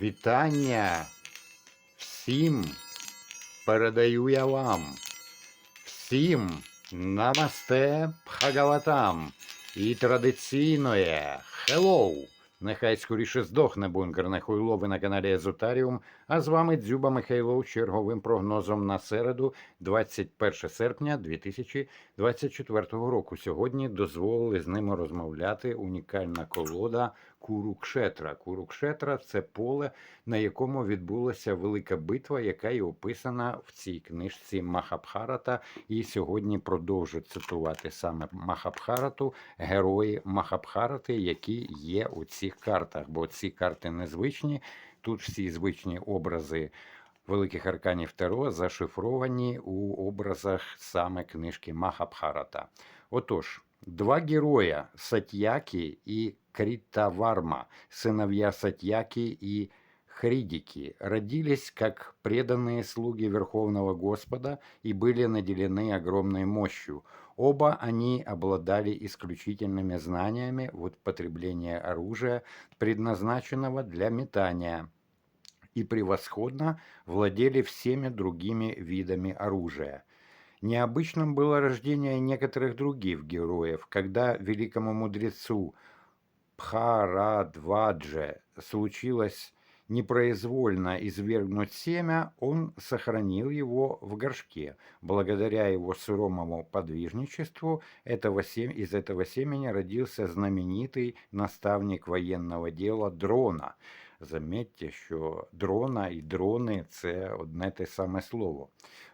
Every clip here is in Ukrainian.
Вітання всім передаю я вам. Всім намасте Бхагаватам. І традиційноє Хеллоу! Нехай скоріше здохне бункерне хуйло ви на каналі Езотаріум, а з вами Дзюба Михайло з черговим прогнозом на середу, 21 серпня 2024 року. Сьогодні дозволили з ними розмовляти унікальна колода Курукшетра. Курукшетра це поле, на якому відбулася велика битва, яка і описана в цій книжці Махабхарата. І сьогодні продовжу цитувати саме Махабхарату, герої Махабхарати, які є у цих картах. Бо ці карти незвичні. Тут всі звичні образи великих арканів Таро зашифровані у образах саме книжки Махабхарата. Отож, два героя Сатьяки и Критаварма, сыновья Сатьяки и Хридики, родились как преданные слуги Верховного Господа и были наделены огромной мощью. Оба они обладали исключительными знаниями в употреблении оружия, предназначенного для метания, и превосходно владели всеми другими видами оружия. Необычным было рождение некоторых других героев, когда великому мудрецу Пхарадвадже случилось непроизвольно извергнуть семя, он сохранил его в горшке. Благодаря его сырому подвижничеству этого сем... из этого семени родился знаменитый наставник военного дела Дрона. Заметьте, що дрона і дрони це одне те саме слово.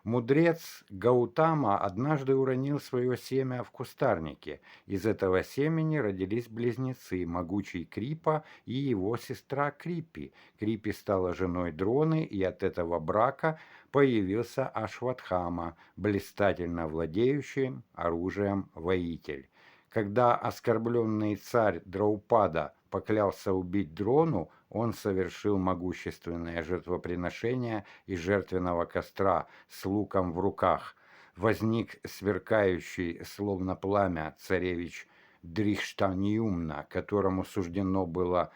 Мудрец Гаутама однажды уронил свое семя в кустарнике. Из этого семени родились близнецы, могучий Крипа и его сестра Крипи. Крипи стала женой Дроны, и от этого брака появился Ашватхама, блистательно владеющий оружием воитель. Когда оскорбленный царь Драупада поклялся убить Дрону, он совершил могущественное жертвоприношение из жертвенного костра с луком в руках. Возник сверкающий, словно пламя, царевич Дрихштаньюмна, которому суждено было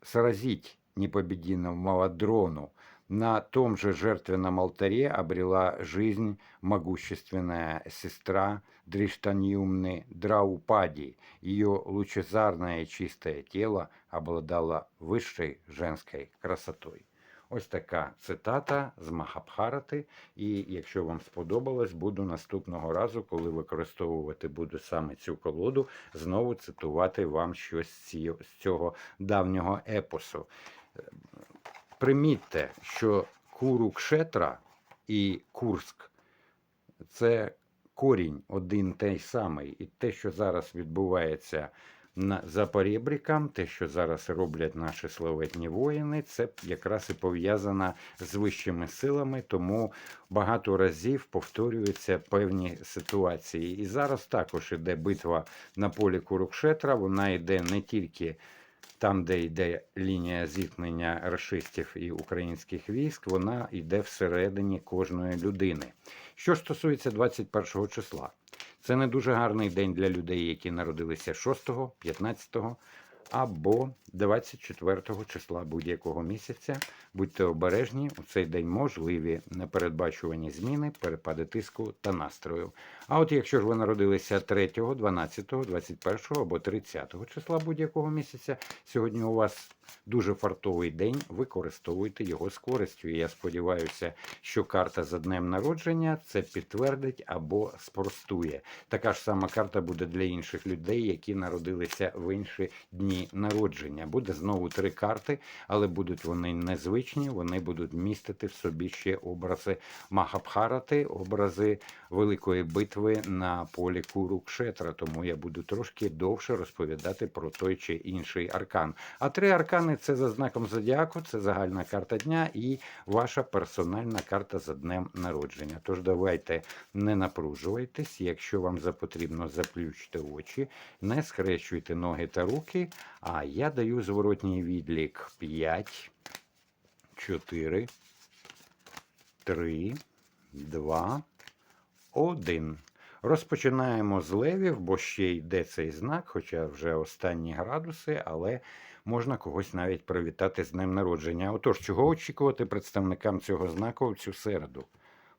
сразить непобедимого Дрону. На том же жертвенном алтаре обрела жизнь могущественная сестра Дриштаньюмны Драупади. Ее лучезарное чистое тело обладало высшей женской красотой. Ось така цитата з Махабхарати. І якщо вам сподобалось, буду наступного разу, коли використовувати буду саме цю колоду, знову цитувати вам щось з цього давнього епосу. Примітьте, що Курукшетра і Курск це корінь один той самий. І те, що зараз відбувається на за поребрикам, те, що зараз роблять наші славетні воїни, це якраз і пов'язано з вищими силами, тому багато разів повторюються певні ситуації. І зараз також іде битва на полі Курукшетра. Вона йде не тільки там, де йде лінія зіткнення расистів і українських військ, вона йде всередині кожної людини. Що стосується 21 числа, це не дуже гарний день для людей, які народилися 6, 15 або 24 числа будь-якого місяця. Будьте обережні, у цей день можливі непередбачувані зміни, перепади тиску та настрою. А от якщо ж ви народилися 3, 12, 21 або 30 числа будь-якого місяця, сьогодні у вас дуже фартовий день, використовуйте його з користю. І я сподіваюся, що карта за днем народження це підтвердить або спростує. Така ж сама карта буде для інших людей, які народилися в інші дні народження. Буде знову три карти, але будуть вони незвичні, вони будуть містити в собі ще образи Махабхарати, образи великої битви на полі Курукшетра. Тому я буду трошки довше розповідати про той чи інший аркан. А три аркани це за знаком зодіаку, це загальна карта дня і ваша персональна карта за днем народження. Тож давайте не напружуйтесь, якщо вам запотрібно, заплющте очі, не схрещуйте ноги та руки. А я даю зворотній відлік 5, 4, 3, 2, 1. Розпочинаємо з левів, бо ще йде цей знак, хоча вже останні градуси, але можна когось навіть привітати з днем народження. Отож, чого очікувати представникам цього знаку в цю середу?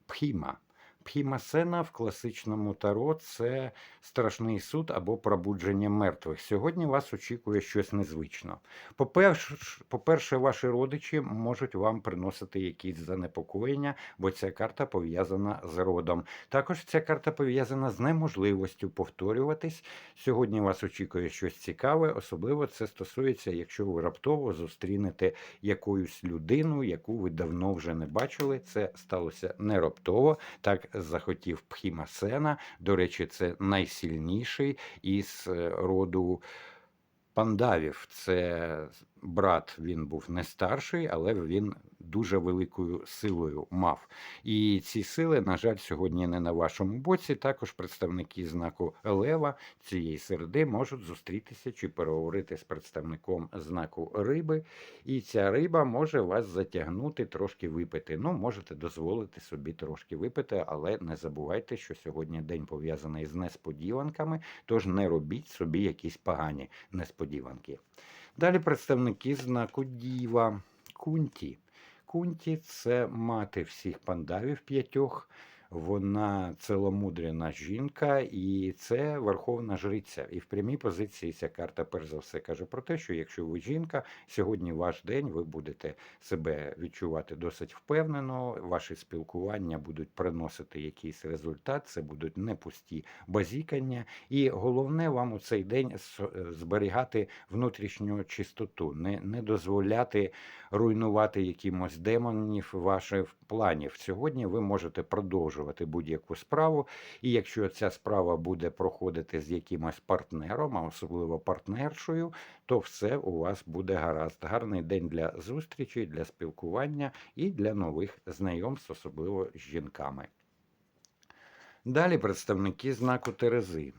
Пхіма. Пхімасена в класичному таро це страшний суд або пробудження мертвих. Сьогодні вас очікує щось незвично. По-перше, по-перше, ваші родичі можуть вам приносити якісь занепокоєння, бо ця карта пов'язана з родом. Також ця карта пов'язана з неможливістю повторюватись. Сьогодні вас очікує щось цікаве, особливо це стосується, якщо ви раптово зустрінете якусь людину, яку ви давно вже не бачили. Це сталося не раптово. Так захотів Пхімасена. До речі, це найсильніший із е, роду пандавів. Це брат, він був не старший, але він дуже великою силою мав. І ці сили, на жаль, сьогодні не на вашому боці. Також представники знаку Лева цієї середи можуть зустрітися чи переговорити з представником знаку риби. І ця риба може вас затягнути, трошки випити. Ну, можете дозволити собі трошки випити, але не забувайте, що сьогодні день пов'язаний з несподіванками, тож не робіть собі якісь погані несподіванки. Далі представники знаку Діва Кунті. Кунті це мати всіх пандавів п'ятьох. Вона целомудряна жінка, і це верховна жриця. І в прямій позиції ця карта, перш за все, каже про те, що якщо ви жінка, сьогодні ваш день, ви будете себе відчувати досить впевнено. Ваші спілкування будуть приносити якийсь результат, це будуть не пусті базікання. І головне вам у цей день зберігати внутрішню чистоту, не, не дозволяти руйнувати якимось демонів ваших планів. Сьогодні ви можете продовжувати будь-яку справу, і якщо ця справа буде проходити з якимось партнером, а особливо партнершою, то все у вас буде гаразд. Гарний день для зустрічі, для спілкування і для нових знайомств, особливо з жінками. Далі представники знаку Терези.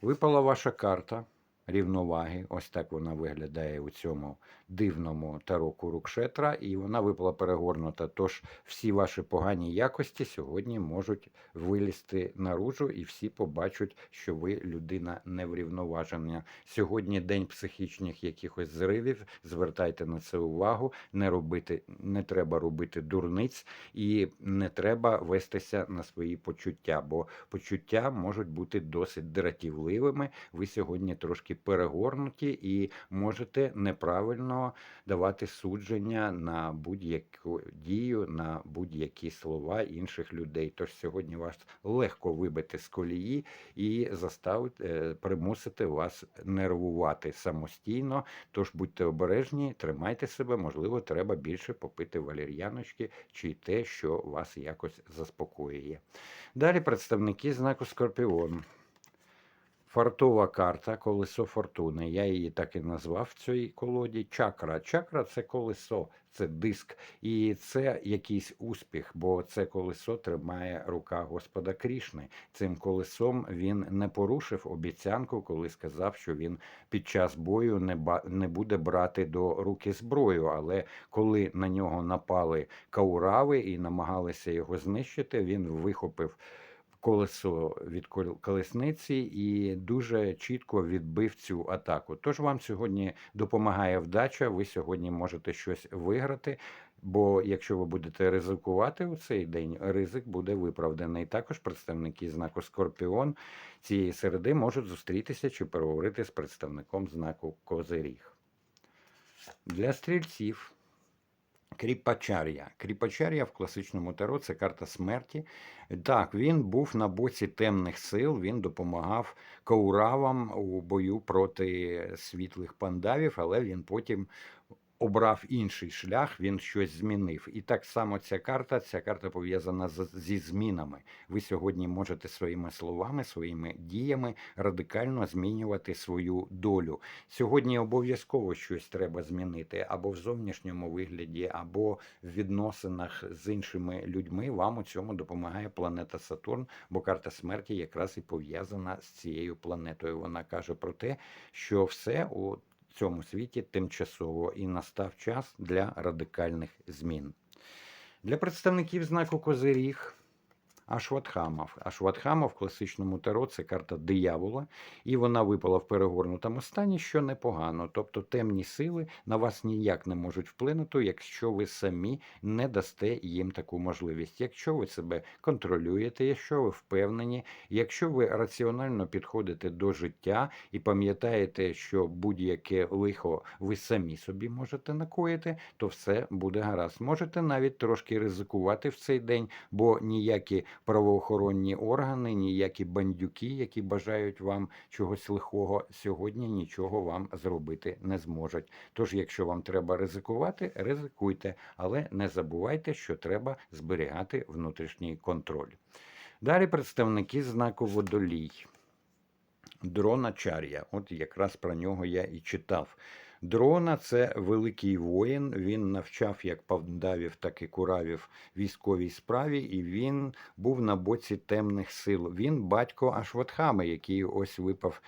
Випала ваша карта рівноваги. Ось так вона виглядає у цьому дивному таро Курукшетра, і вона випала перегорнута. Тож всі ваші погані якості сьогодні можуть вилізти наружу, і всі побачать, що ви людина неврівноважена. Сьогодні день психічних якихось зривів. Звертайте на це увагу. Не робити, не треба робити дурниць і не треба вестися на свої почуття, бо почуття можуть бути досить дратівливими. Ви сьогодні трошки перегорнуті і можете неправильно давати судження на будь-яку дію, на будь-які слова інших людей. Тож сьогодні вас легко вибити з колії і заставити е, примусити вас нервувати самостійно. Тож будьте обережні, тримайте себе, можливо, треба більше попити валір'яночки чи те, що вас якось заспокоює. Далі представники знаку Скорпіон. Фартова карта, колесо фортуни. Я її так і назвав в цій колоді. Чакра. Чакра це колесо, це диск, і це якийсь успіх, бо це колесо тримає рука Господа Крішни. Цим колесом він не порушив обіцянку, коли сказав, що він під час бою не не буде брати до руки зброю. Але коли на нього напали каурави і намагалися його знищити, він вихопив колесо від колесниці і дуже чітко відбив цю атаку. Тож вам сьогодні допомагає вдача. Ви сьогодні можете щось виграти. Бо якщо ви будете ризикувати у цей день, ризик буде виправданий. Також представники знаку Скорпіон цієї середи можуть зустрітися чи переговорити з представником знаку Козиріг. Для стрільців Кріпачар'я. Кріпачар'я в класичному таро це карта смерті. Так, він був на боці темних сил, він допомагав кауравам у бою проти світлих пандавів, але він потім обрав інший шлях, він щось змінив. І так само ця карта, ця карта пов'язана з- зі змінами. Ви сьогодні можете своїми словами, своїми діями радикально змінювати свою долю. Сьогодні обов'язково щось треба змінити або в зовнішньому вигляді, або в відносинах з іншими людьми. Вам у цьому допомагає планета Сатурн, бо карта смерті якраз і пов'язана з цією планетою. Вона каже про те, що все у цьому світі тимчасово і настав час для радикальних змін. Для представників знаку Козиріг Ашватхама. Ашватхама в класичному таро це карта диявола, і вона випала в перегорнутому стані, що непогано. Тобто темні сили на вас ніяк не можуть вплинути, якщо ви самі не дасте їм таку можливість. Якщо ви себе контролюєте, якщо ви впевнені, якщо ви раціонально підходите до життя і пам'ятаєте, що будь-яке лихо ви самі собі можете накоїти, то все буде гаразд. Можете навіть трошки ризикувати в цей день, бо ніякі правоохоронні органи, ніякі бандюки, які бажають вам чогось лихого, сьогодні нічого вам зробити не зможуть. Тож, якщо вам треба ризикувати, ризикуйте, але не забувайте, що треба зберігати внутрішній контроль. Далі представники знаку водолій. Дрона Чар'я. От якраз про нього я і читав. Дрона це великий воїн. Він навчав як павдавів, так і куравів військовій справі, і він був на боці темних сил. Він батько Ашватхами, який ось випав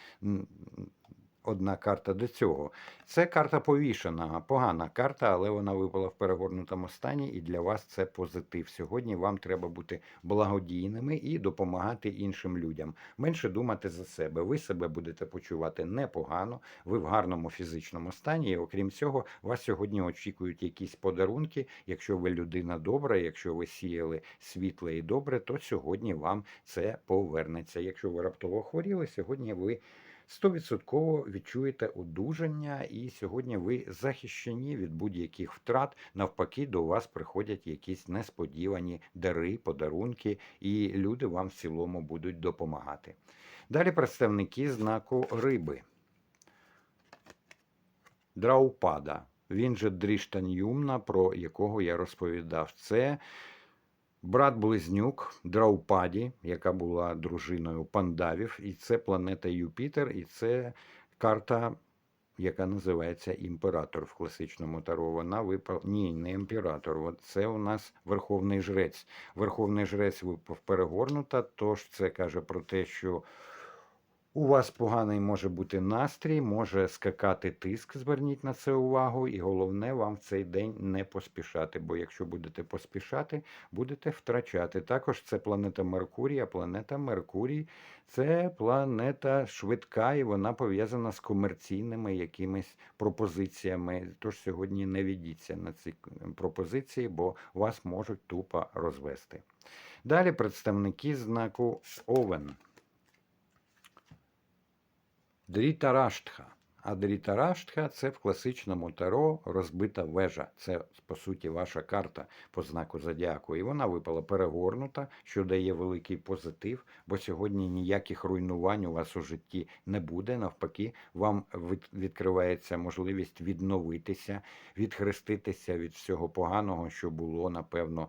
одна карта до цього. Це карта повішена, погана карта, але вона випала в перегорнутому стані, і для вас це позитив. Сьогодні вам треба бути благодійними і допомагати іншим людям. Менше думати за себе. Ви себе будете почувати непогано, ви в гарному фізичному стані. І окрім цього, вас сьогодні очікують якісь подарунки. Якщо ви людина добра, якщо ви сіяли світле і добре, то сьогодні вам це повернеться. Якщо ви раптово хворіли, сьогодні ви. Стовідсотково відчуєте одужання, і сьогодні ви захищені від будь-яких втрат. Навпаки, до вас приходять якісь несподівані дари, подарунки, і люди вам в цілому будуть допомагати. Далі представники знаку риби. Драупада. Він же Дріштан'юмна, про якого я розповідав. Це брат-близнюк Драупаді, яка була дружиною пандавів, і це планета Юпітер, і це карта, яка називається імператор в класичному таро. Вона випав. Ні, не імператор. Це у нас Верховний Жрець. Верховний Жрець випав перегорнута, тож це каже про те, що. У вас поганий може бути настрій, може скакати тиск, зверніть на це увагу, і головне вам в цей день не поспішати, бо якщо будете поспішати, будете втрачати. Також це планета Меркурій, а планета Меркурій це планета швидка, і вона пов'язана з комерційними якимись пропозиціями. Тож сьогодні не ведіться на ці пропозиції, бо вас можуть тупо розвести. Далі представники знаку Овен. Дрітараштха. А Дрітараштха це в класичному таро розбита вежа. Це, по суті, ваша карта по знаку зодіаку. І вона випала перегорнута, що дає великий позитив, бо сьогодні ніяких руйнувань у вас у житті не буде. Навпаки, вам від- відкривається можливість відновитися, відхреститися від всього поганого, що було, напевно,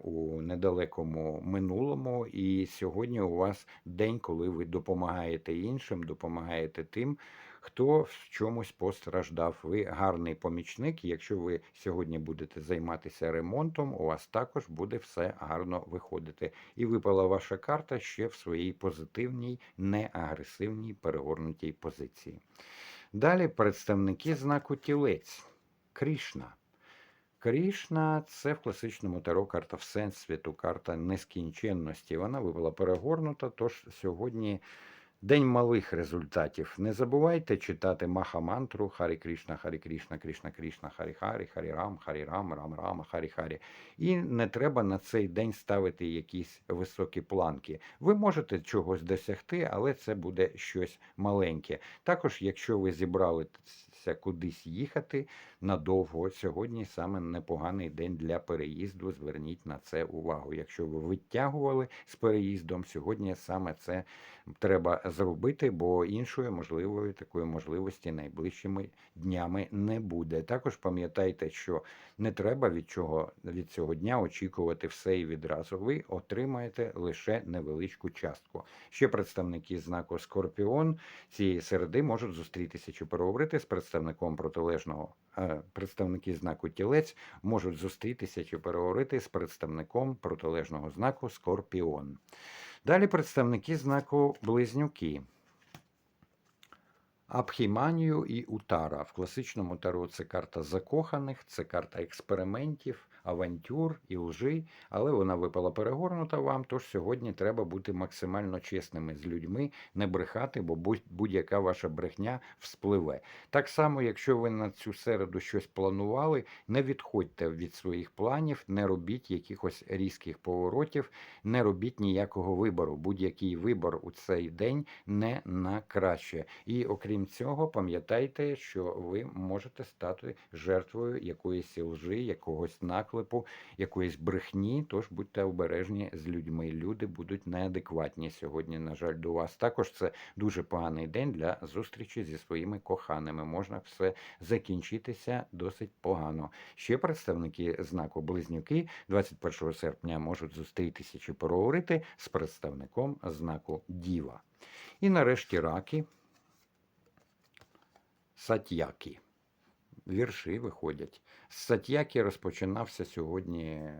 у недалекому минулому. І сьогодні у вас день, коли ви допомагаєте іншим, допомагаєте тим, хто в чомусь постраждав. Ви гарний помічник. Якщо ви сьогодні будете займатися ремонтом, у вас також буде все гарно виходити. І випала ваша карта ще в своїй позитивній, неагресивній перегорнутій позиції. Далі представники знаку тілець. Крішна. Крішна це в класичному таро карта Всесвіту, карта нескінченності. Вона випала перегорнута, тож сьогодні день малих результатів. Не забувайте читати Маха-мантру Харі Крішна, Харі Крішна, Крішна Крішна, Харі Харі, Харі Рам, Харі Рам, Рам Рама, Харі Харі. І не треба на цей день ставити якісь високі планки. Ви можете чогось досягти, але це буде щось маленьке. Також, якщо ви зібралися кудись їхати надовго, сьогодні саме непоганий день для переїзду. Зверніть на це увагу. Якщо ви витягували з переїздом, сьогодні саме це треба зробити, бо іншої можливої такої можливості найближчими днями не буде. Також пам'ятайте, що не треба від чого від цього дня очікувати все і відразу. Ви отримаєте лише невеличку частку. Ще представники знаку Скорпіон цієї середи можуть зустрітися чи переговорити з представником протилежного. е, Представники знаку тілець можуть зустрітися чи переговорити з представником протилежного знаку Скорпіон. Далі представники знаку Близнюки. Абхіманію і Утара. В класичному таро це карта закоханих, це карта експериментів, авантюр і лжи, але вона випала перегорнута вам. Тож сьогодні треба бути максимально чесними з людьми, не брехати, бо будь- будь-яка ваша брехня вспливе. Так само, якщо ви на цю середу щось планували, не відходьте від своїх планів, не робіть якихось різких поворотів, не робіть ніякого вибору. Будь-який вибор у цей день не на краще. І окрім цього, пам'ятайте, що ви можете стати жертвою якоїсь лжи, якогось наклепу, якоїсь брехні. Тож будьте обережні з людьми. Люди будуть неадекватні сьогодні. На жаль, до вас. Також це дуже поганий день для зустрічі зі своїми коханими. Можна все закінчитися досить погано. Ще представники знаку Близнюки 21 серпня можуть зустрітися чи поговорити з представником знаку Діва. І нарешті раки Сатьякі. Вірші виходять. З Сатьякі розпочинався сьогодні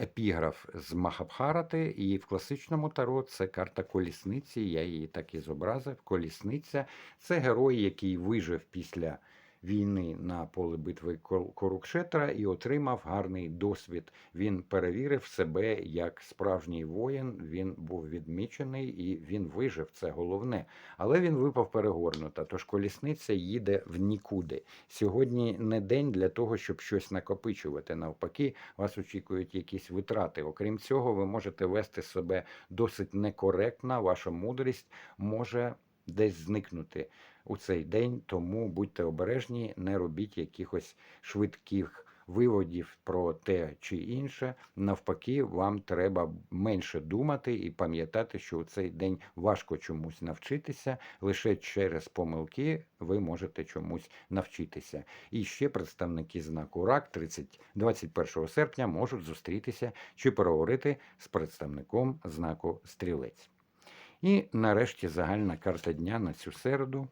епіграф з Махабхарати, і в класичному таро це карта колісниці. Я її так і зобразив. Колісниця це герой, який вижив після війни на поле битви Корукшетра і отримав гарний досвід. Він перевірив себе як справжній воїн. Він був відмічений і він вижив. Це головне. Але він випав перегорнута. Тож колісниця їде в нікуди. Сьогодні не день для того, щоб щось накопичувати. Навпаки, вас очікують якісь витрати. Окрім цього, ви можете вести себе досить некоректно. Ваша мудрість може десь зникнути у цей день. Тому будьте обережні, не робіть якихось швидких. Виводів про те чи інше, навпаки, вам треба менше думати і пам'ятати, що у цей день важко чомусь навчитися. Лише через помилки ви можете чомусь навчитися. І ще представники знаку РАК 30, 21 серпня можуть зустрітися чи переговорити з представником знаку Стрілець. І нарешті загальна карта дня на цю середу.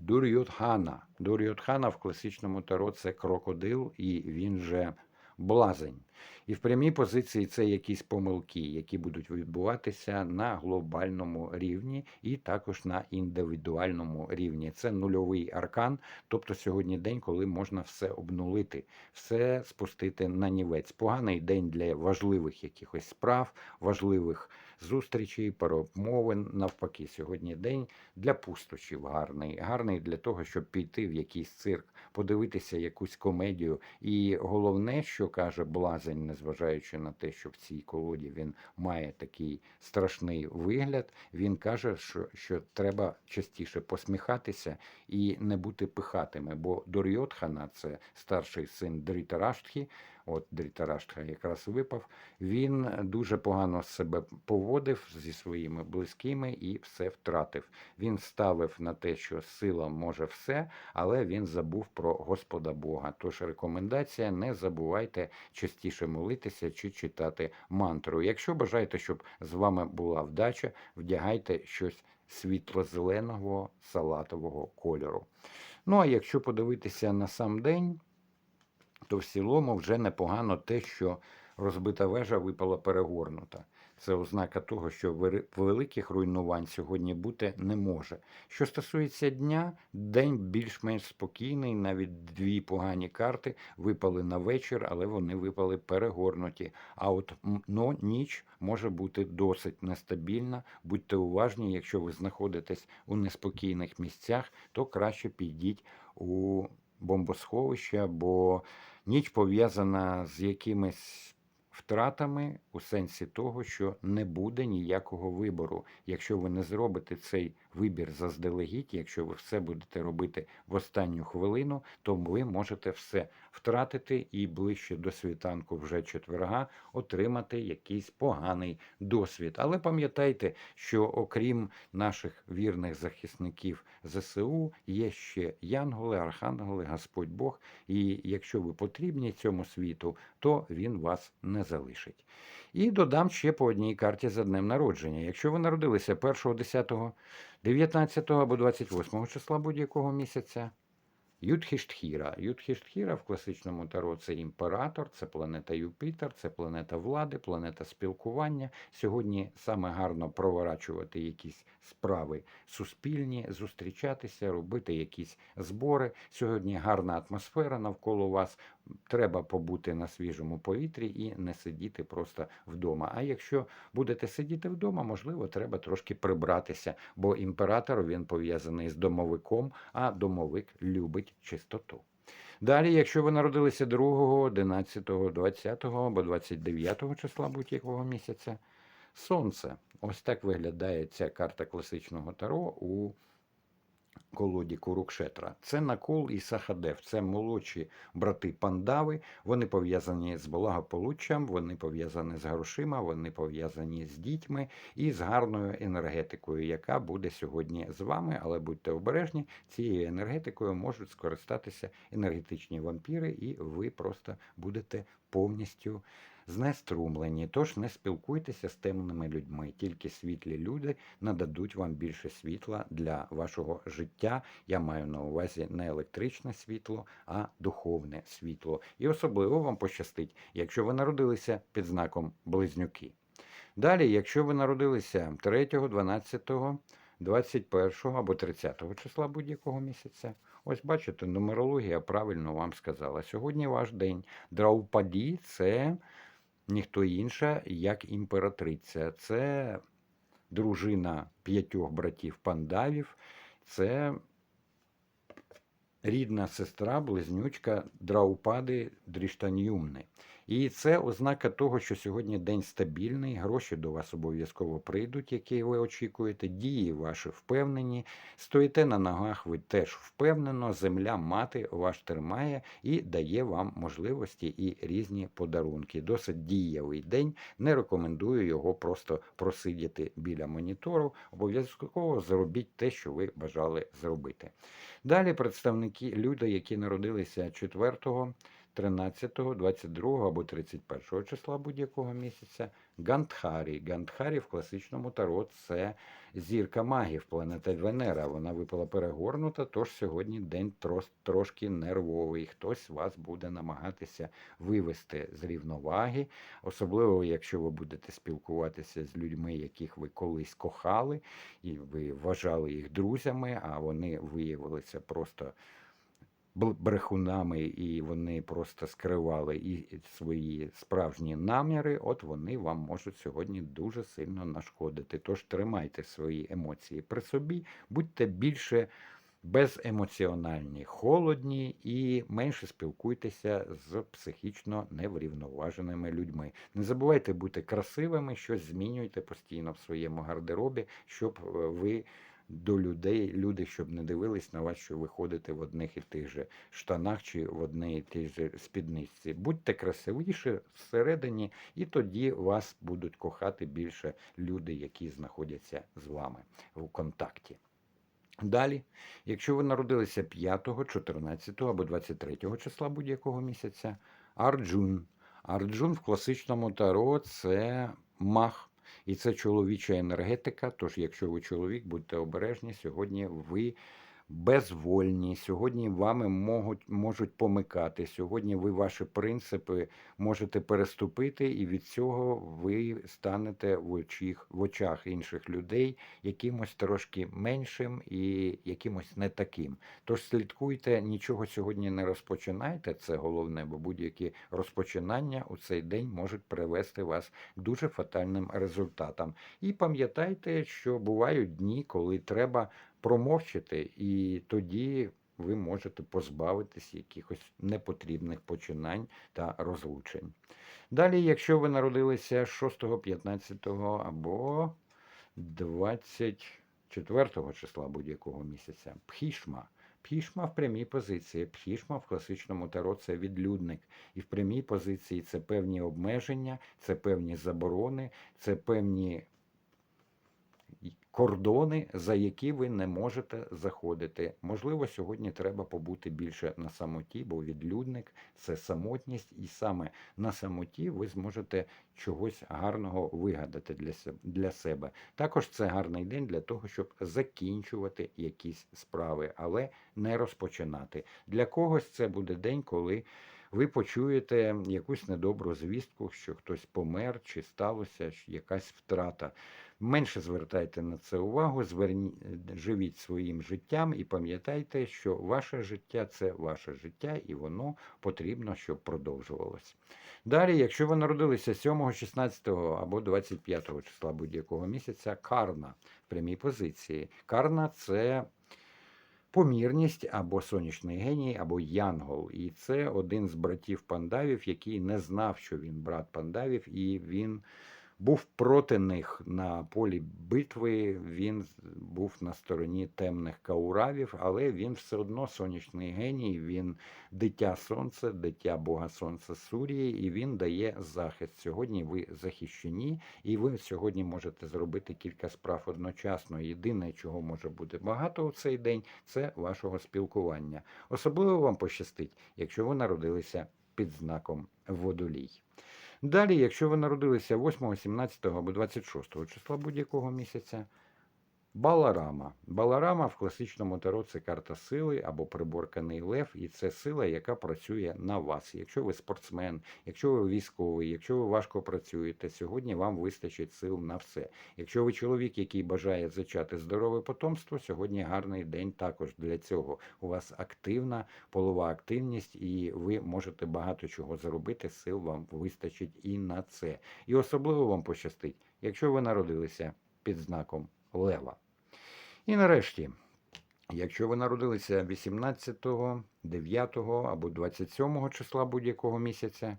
Дур'йотхана. Дур'йотхана в класичному таро це крокодил, і він же блазень. І в прямій позиції це якісь помилки, які будуть відбуватися на глобальному рівні і також на індивідуальному рівні. Це нульовий аркан, тобто сьогодні день, коли можна все обнулити, все спустити на нівець. Поганий день для важливих якихось справ, важливих зустрічей, перемовин. Навпаки, сьогодні день для пустощів гарний, гарний для того, щоб піти в якийсь цирк, подивитися якусь комедію. І головне, що каже Блазень, незважаючи на те, що в цій колоді він має такий страшний вигляд, він каже, що, що треба частіше посміхатися і не бути пихатими. Бо Дорйотхана це старший син Дрітараштхі. От Дрітараштха якраз випав. Він дуже погано себе поводив зі своїми близькими і все втратив. Він ставив на те, що сила може все, але він забув про Господа Бога. Тож рекомендація: не забувайте частіше молитися чи читати мантру. Якщо бажаєте, щоб з вами була вдача, вдягайте щось світло-зеленого салатового кольору. Ну а якщо подивитися на сам день, то в цілому вже непогано те, що розбита вежа випала перегорнута. Це ознака того, що великих руйнувань сьогодні бути не може. Що стосується дня, день більш-менш спокійний, навіть дві погані карти випали на вечір, але вони випали перегорнуті. А от ну, ніч може бути досить нестабільна. Будьте уважні, якщо ви знаходитесь у неспокійних місцях, то краще підіть у бомбосховище, бо ніч пов'язана з якимись втратами у сенсі того, що не буде ніякого вибору. Якщо ви не зробите цей вибір заздалегідь, якщо ви все будете робити в останню хвилину, то ви можете все втратити і ближче до світанку вже четверга отримати якийсь поганий досвід. Але пам'ятайте, що окрім наших вірних захисників ЗСУ, є ще янголи, архангели, Господь Бог. І якщо ви потрібні цьому світу, то він вас не залишить. І додам ще по одній карті за днем народження. Якщо ви народилися 1, 10, 19 або 28 числа будь-якого місяця, Юдхіштхіра. Юдхіштхіра в класичному таро це імператор, це планета Юпітер, це планета влади, планета спілкування. Сьогодні саме гарно проворачувати якісь справи суспільні, зустрічатися, робити якісь збори. Сьогодні гарна атмосфера навколо вас. Треба побути на свіжому повітрі і не сидіти просто вдома. А якщо будете сидіти вдома, можливо, треба трошки прибратися, бо імператор він пов'язаний з домовиком, а домовик любить чистоту. Далі, якщо ви народилися 2, 11, 20 або 29 числа будь-якого місяця, сонце. Ось так виглядає ця карта класичного таро у колоді Курукшетра. Це Накол і Сахадев. Це молодші брати Пандави. Вони пов'язані з благополуччям, вони пов'язані з грошима, вони пов'язані з дітьми і з гарною енергетикою, яка буде сьогодні з вами. Але будьте обережні, цією енергетикою можуть скористатися енергетичні вампіри, і ви просто будете повністю знеструмлені. Тож не спілкуйтеся з темними людьми. Тільки світлі люди нададуть вам більше світла для вашого життя. Я маю на увазі не електричне світло, а духовне світло. І особливо вам пощастить, якщо ви народилися під знаком близнюки. Далі, якщо ви народилися 3, 12, 21 або 30 числа будь-якого місяця, ось бачите, нумерологія правильно вам сказала. Сьогодні ваш день. Драупаді це ніхто інша, як імператриця. Це дружина п'ятьох братів пандавів, це рідна сестра, близнючка Драупади Дріштанюмни. І це ознака того, що сьогодні день стабільний, гроші до вас обов'язково прийдуть, які ви очікуєте, дії ваші впевнені, стоїте на ногах, ви теж впевнено, земля мати ваш тримає і дає вам можливості і різні подарунки. Досить дієвий день. Не рекомендую його просто просидіти біля монітору. Обов'язково зробіть те, що ви бажали зробити. Далі представники люди, які народилися 4 13, 22 або 31 числа будь-якого місяця. Гандхарі. Гандхарі в класичному таро це зірка магів, планета Венера. Вона випала перегорнута, тож сьогодні день трошки нервовий. Хтось вас буде намагатися вивести з рівноваги, особливо, якщо ви будете спілкуватися з людьми, яких ви колись кохали, і ви вважали їх друзями, а вони виявилися просто брехунами, і вони просто скривали і свої справжні наміри, от вони вам можуть сьогодні дуже сильно нашкодити. Тож тримайте свої емоції при собі, будьте більше беземоціональні, холодні і менше спілкуйтеся з психічно неврівноваженими людьми. Не забувайте бути красивими, щось змінюйте постійно в своєму гардеробі, щоб е, ви до людей, люди, щоб не дивились на вас, що ви ходите в одних і тих же штанах чи в одній і тій же спідниці. Будьте красивіше всередині, і тоді вас будуть кохати більше люди, які знаходяться з вами в контакті. Далі, якщо ви народилися 5, 14 або 23 числа будь-якого місяця, Арджун. Арджун в класичному таро це мах. І це чоловіча енергетика. Тож, якщо ви чоловік, будьте обережні, сьогодні ви безвольні, сьогодні вами можуть, можуть помикати. Сьогодні ви ваші принципи можете переступити, і від цього ви станете в очах, в очах інших людей якимось трошки меншим і якимось не таким. Тож слідкуйте, нічого сьогодні не розпочинайте. Це головне, бо будь-які розпочинання у цей день можуть привести вас дуже фатальним результатам. І пам'ятайте, що бувають дні, коли треба промовчити, і тоді ви можете позбавитись якихось непотрібних починань та розлучень. Далі, якщо ви народилися 6, 15 або 24 числа будь-якого місяця, пхішма. Пхішма в прямій позиції. Пхішма в класичному таро це відлюдник. І в прямій позиції це певні обмеження, це певні заборони, це певні кордони, за які ви не можете заходити. Можливо, сьогодні треба побути більше на самоті, бо відлюдник це самотність, і саме на самоті ви зможете чогось гарного вигадати для себе. Також це гарний день для того, щоб закінчувати якісь справи, але не розпочинати. Для когось це буде день, коли ви почуєте якусь недобру звістку, що хтось помер чи сталося якась втрата. Менше звертайте на це увагу, зверні, живіть своїм життям і пам'ятайте, що ваше життя це ваше життя, і воно потрібно, щоб продовжувалось. Далі, якщо ви народилися 7, 16 або 25 числа будь-якого місяця, карна в прямій позиції. Карна це помірність або сонячний геній, або янгол. І це один з братів пандавів, який не знав, що він брат пандавів, і він був проти них на полі битви. Він був на стороні темних кауравів, але він все одно сонячний геній. Він дитя сонця, дитя Бога Сонця Сурії, і він дає захист. Сьогодні ви захищені, і ви сьогодні можете зробити кілька справ одночасно. Єдине, чого може бути багато у цей день, це вашого спілкування. Особливо вам пощастить, якщо ви народилися під знаком водолій. Далі, якщо ви народилися 8, 17 або 26 числа будь-якого місяця, Баларама. Баларама в класичному таро це карта сили або приборканий лев, і це сила, яка працює на вас. Якщо ви спортсмен, якщо ви військовий, якщо ви важко працюєте, сьогодні вам вистачить сил на все. Якщо ви чоловік, який бажає зачати здорове потомство, сьогодні гарний день також для цього. У вас активна полова активність, і ви можете багато чого зробити. Сил вам вистачить і на це. І особливо вам пощастить, якщо ви народилися під знаком лева. І нарешті, якщо ви народилися 18, 9 або 27 числа будь-якого місяця,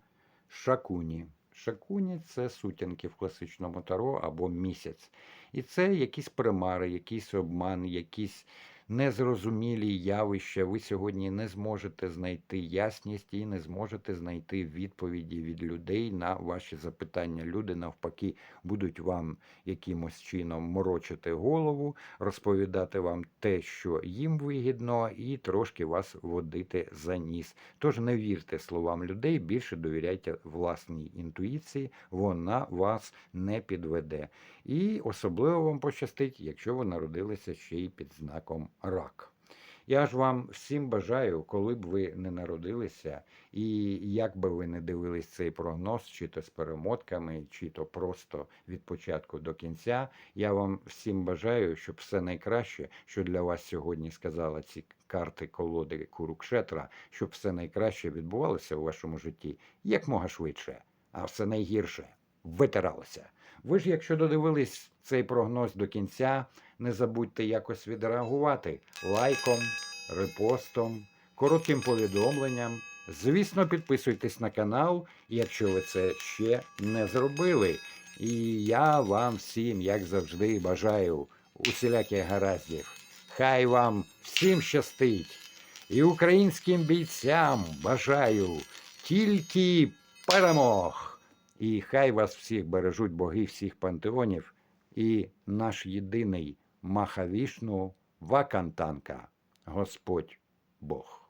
шакуні. Шакуні це сутінки в класичному таро або місяць. І це якісь примари, якийсь обман, якісь незрозумілі явища. Ви сьогодні не зможете знайти ясність і не зможете знайти відповіді від людей на ваші запитання. Люди навпаки будуть вам якимось чином морочити голову, розповідати вам те, що їм вигідно, і трошки вас водити за ніс. Тож не вірте словам людей, більше довіряйте власній інтуїції, вона вас не підведе. І особливо вам пощастить, якщо ви народилися ще й під знаком рак. Я ж вам всім бажаю, коли б ви не народилися, і як би ви не дивились цей прогноз, чи то з перемотками, чи то просто від початку до кінця. Я вам всім бажаю, щоб все найкраще, що для вас сьогодні сказала ці карти колоди Курукшетра, щоб все найкраще відбувалося у вашому житті якмога швидше, а все найгірше витиралося. Ви ж, якщо додивились цей прогноз до кінця, не забудьте якось відреагувати лайком, репостом, коротким повідомленням. Звісно, підписуйтесь на канал, якщо ви це ще не зробили. І я вам всім, як завжди, бажаю усіляких гараздів. Хай вам всім щастить! І українським бійцям бажаю тільки перемог! І хай вас всіх бережуть боги всіх пантеонів і наш єдиний Махавішну Вакантанка, Господь Бог.